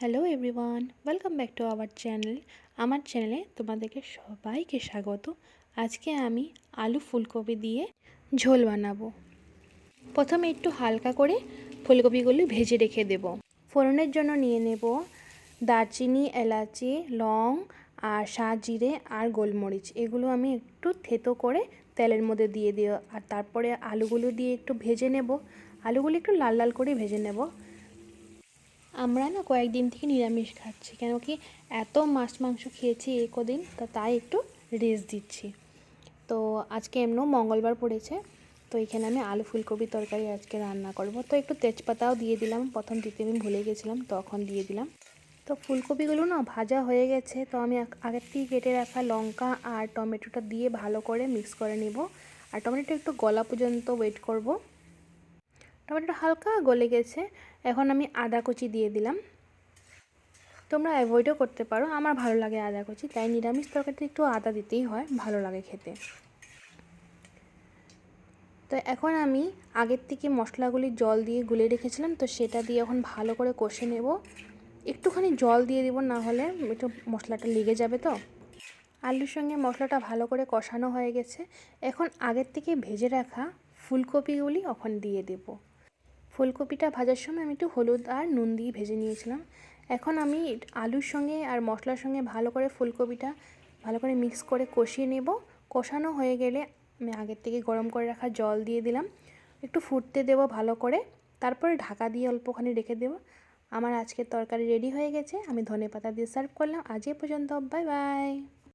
Hello everyone welcome back to our channel আমার চ্যানেলে তোমাদেরকে সবাইকে স্বাগত। আজকে আমি আলু ফুলকপি দিয়ে ঝোল বানাবো। প্রথমে একটু হালকা করে ফুলকপিগুলি ভেজে রেখে দেব। ফোড়নের জন্য নিয়ে নেব দারচিনি, এলাচি, লং আর জিরে আর গোলমরিচ। এগুলো আমি একটু থেতো করে তেলের মধ্যে দিয়ে দিও আর তারপরে আলুগুলো দিয়ে একটু ভেজে নেব। আলুগুলো একটু লাল লাল করে ভেজে নেব। আমরা না কয়েকদিন থেকে নিরামিষ খাচ্ছি কেন কি এত মাছ মাংস খেয়েছি এই কদিন, তা তাই একটু রেস্ট দিচ্ছি। তো আজকে এমনও মঙ্গলবার পড়েছে, তো এখানে আমি আলু ফুলকপি তরকারি আজকে রান্না করব। তো একটু তেজপাতাও দিয়ে দিলাম, প্রথম দিতে আমি ভুলে গেছিলাম, তখন দিয়ে দিলাম। তো ফুলকপিগুলো না ভাজা হয়ে গেছে, তো আমি আগের থেকে কেটে রাখা লঙ্কা আর টমেটোটা দিয়ে ভালো করে মিক্স করে নিব। আর টমেটোটা একটু গলা পর্যন্ত ওয়েট করব। টমেটোটা হালকা গলে গেছে এখন আমি আদা কুচি দিয়ে দিলাম। তোমরা অ্যাভয়েডও করতে পারো, আমার ভালো লাগে আদা কুচি, তাই নিরামিষ তরকারিতে একটু আদা দিতেই হয়, ভালো লাগে খেতে। তো এখন আমি আগের থেকে মশলাগুলি জল দিয়ে গুলে রেখেছিলাম, তো সেটা দিয়ে এখন ভালো করে কষে নেব। একটুখানি জল দিয়ে দিব, না হলে একটু মশলাটা লেগে যাবে তো। আলুর সঙ্গে মশলাটা ভালো করে কষানো হয়ে গেছে। এখন আগের থেকে ভেজে রাখা ফুলকপিগুলি এখন দিয়ে দেবো। ফুলকপিটা ভাজার সময় আমি একটু হলুদ আর নুন দিয়ে ভেজে নিয়েছিলাম। এখন আমি আলুর সঙ্গে আর মশলার সঙ্গে ভালো করে ফুলকপিটা ভালো করে মিক্স করে কষিয়ে নেব। কষানো হয়ে গেলে আমি আগের থেকে গরম করে রাখা জল দিয়ে দিলাম। একটু ফুটতে দেব ভালো করে। তারপরে ঢাকা দিয়ে অল্পখানি রেখে দেব। আমার আজকের তরকারি রেডি হয়ে গেছে। আমি ধনে পাতা দিয়ে সার্ভ করলাম। আজ পর্যন্ত। Bye bye